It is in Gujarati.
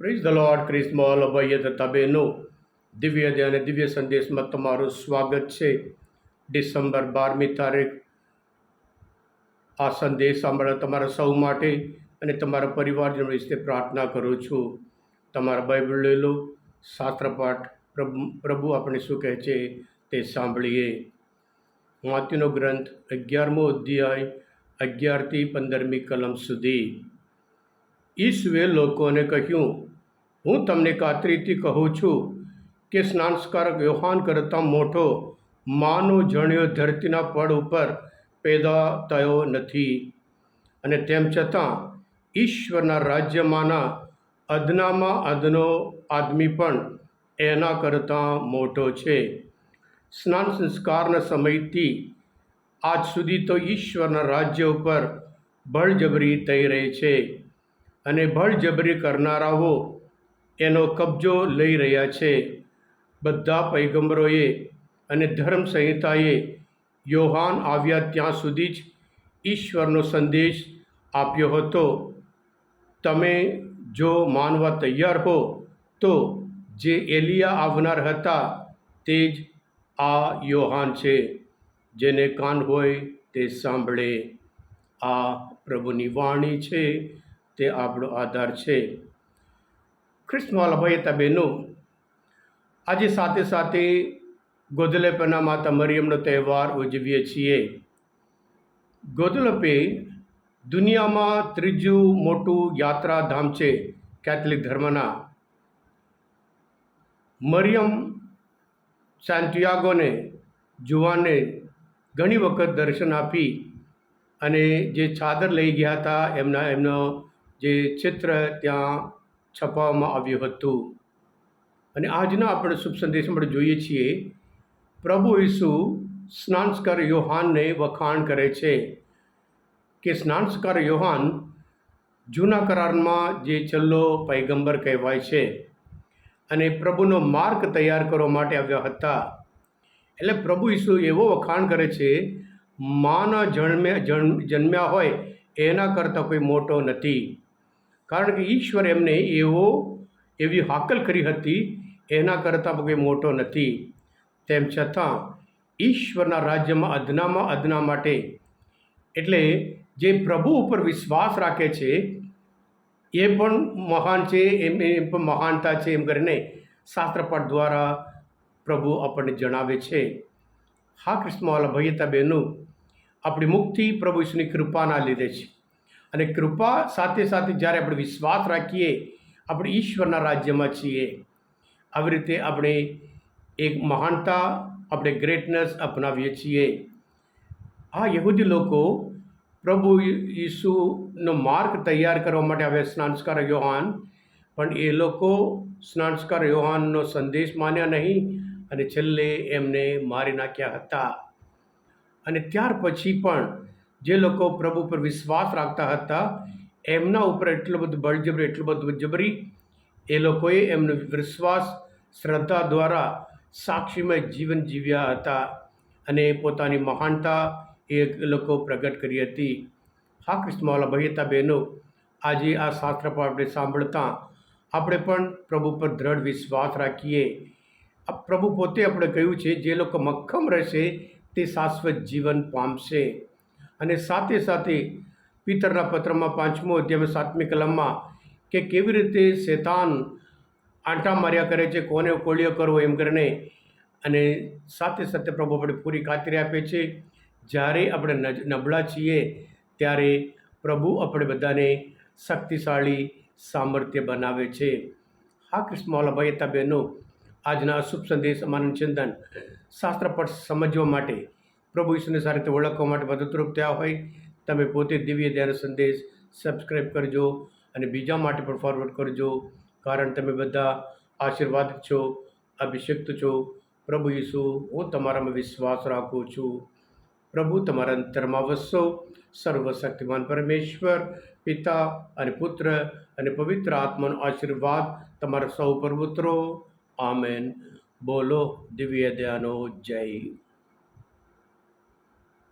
પ્રેઝ ધ લોર્ડ ક્રિસ્મોલ અભય તથા બહેનો દિવ્ય અને દિવ્ય સંદેશમાં તમારું સ્વાગત છે ડિસેમ્બર બારમી તારીખ આ સંદેશ સાંભળવા તમારા સૌ માટે અને તમારા પરિવારજનો વિશે પ્રાર્થના કરું છું તમારા બાઇબલ લઈ લો શાસ્ત્રપાઠ પ્રભુ પ્રભુ આપણે શું કહે છે તે સાંભળીએ વાંચીનો ગ્રંથ અગિયારમો અધ્યાય અગિયારથી પંદરમી કલમ સુધી ઈસુએ લોકોને કહ્યું, હું તમને ખાતરીથી કહું છું કે સ્નાનસ્કારક યોહાન કરતાં મોટો માનો જણ્યો ધરતીના પડ ઉપર પેદા થયો નથી. અને તેમ છતાં, ઈશ્વરના રાજ્યમાંના અદનામાં અદનો આદમી પણ એના કરતાં મોટો છે. સ્નાન સંસ્કારના સમયથી આજ સુધી તો ઈશ્વરના રાજ્ય ઉપર બળજબરી થઈ રહી છે. અને બળજબરી કરનારાઓ એનો કબજો લઈ રહ્યા છે. બધા પૈગંબરોએ અને ધર્મ સંહિતાએ યોહાન આવ્યા ત્યાં સુધી જ ઈશ્વરનો સંદેશ આપ્યો હતો. તમે જો માનવા તૈયાર હો, તો જે એલિયા આવનાર હતા તે જ આ યોહાન છે, જેને કાન હોય તે સાંભળે. આ પ્રભુની વાણી છે. તે આપણો આધાર છે. ખ્રિસ્તમાલ ભયતા બહેનો આજે સાથે સાથે ગોદલેપના માતા મરિયમનો તહેવાર ઉજવીએ છીએ. ગોદલપે દુનિયામાં ત્રીજું મોટું યાત્રાધામ છે કેથલિક ધર્મના. મરિયમ સાન્ટિયાગોને જુવાને ઘણી વખત દર્શન આપી અને જે ચાદર લઈ ગયા હતા એમના એમનો જે ચિત્ર ત્યાં છપાવવામાં આવ્યું હતું. અને આજના આપણે શુભ સંદેશ આપણે જોઈએ છીએ, પ્રભુ ઈસુ સ્નાનસ્કાર યોહાનને વખાણ કરે છે. કે સ્નાનસ્કાર યોહાન જૂના કરારમાં જે છેલ્લો પૈગંબર કહેવાય છે અને પ્રભુનો માર્ગ તૈયાર કરવા માટે આવ્યા હતા. એટલે પ્રભુ ઈસુ એવો વખાણ કરે છે, માના જન્મ્યા જન્મ્યા હોય એના કરતાં કોઈ મોટો નથી. કારણ કે ઈશ્વર એમને એવો, એવી હાકલ કરી હતી, એના કરતાં કોઈ મોટો નથી. તેમ છતાં ઈશ્વરના રાજ્યમાં અદનામાં અદના માટે, એટલે જે પ્રભુ ઉપર વિશ્વાસ રાખે છે, એ પણ મહાન છે, એમ એ પણ મહાનતા છે, એમ કરીને શાસ્ત્રપાઠ દ્વારા પ્રભુ આપણને જણાવે છે. હા કૃષ્ણવાલા ભૈયતા બહેનો આપણી મુક્તિ પ્રભુ ઈશ્વરની કૃપાના લીધે છે. અને કૃપા સાથે સાથે જ્યારે આપણે વિશ્વાસ રાખીએ, આપણે ઈશ્વરના રાજ્યમાં છીએ. આવી રીતે આપણે એક મહાનતા, આપણે ગ્રેટનેસ અપનાવીએ છીએ. આ યહૂદી લોકો પ્રભુ ઈસુનો માર્ગ તૈયાર કરવા માટે હવે સ્નાનસ્કાર યોહાન, પણ એ લોકો સ્નાનસ્કાર યોહાનનો સંદેશ માન્યા નહીં અને છેલ્લે એમને મારી નાખ્યા હતા. અને ત્યાર પછી પણ જે લોકો પ્રભુ પર વિશ્વાસ રાખતા હતા, એમના ઉપર એટલું બધું બળજબરી, એટલું બધું જબરી એ લોકોએ એમનો વિશ્વાસ શ્રદ્ધા દ્વારા સાક્ષીમય જીવન જીવ્યા હતા અને પોતાની મહાનતા એ લોકો પ્રગટ કરી હતી. હા કૃષ્ણવાલા હતા બહેનો, આજે આ શાસ્ત્ર પર આપણે સાંભળતા, આપણે પણ પ્રભુ પર દ્રઢ વિશ્વાસ રાખીએ. આ પ્રભુ પોતે આપણે કહ્યું છે, જે લોકો મક્ખમ રહેશે, તે શાશ્વત જીવન પામશે. અને સાથે સાથે પિતરના પત્રમાં પાંચમો અધ્યાય સાતમી કલમમાં કે કેવી રીતે શેતાન આંટા માર્યા કરે છે, કોને કોળિયો કરવો એમ કરીને અને સાથે સાથે પ્રભુ આપણે પૂરી ખાતરી આપે છે. જ્યારે આપણે નબળા છીએ ત્યારે પ્રભુ આપણે બધાને શક્તિશાળી સામર્થ્ય બનાવે છે. હા કૃષ્ણવાલા ભાઈ બહેનો, આજના અશુભ સંદેશ અમાનંદ ચિંતન શાસ્ત્રપટ સમજવા માટે પ્રભુ ઈશ્વરને સારી રીતે ઓળખવા માટે મદદરૂપ થયા હોય, તમે પોતે દિવ્ય ધ્યાન સંદેશ સબસ્ક્રાઈબ કરજો અને બીજા માટે પણ ફોરવર્ડ કરજો, કારણ તમે બધા આશીર્વાદ છો, અભિષિક્ત છો. પ્રભુ ઈસુ, હું તમારામાં વિશ્વાસ રાખું છું. પ્રભુ, તમારા અંતરમાં વસો. સર્વશક્તિમાન પરમેશ્વર, પિતા અને પુત્ર અને પવિત્ર આત્માનો આશીર્વાદ તમારા સૌ પર ઉતરો. આમેન. બોલો, દિવ્ય દયાનો જય.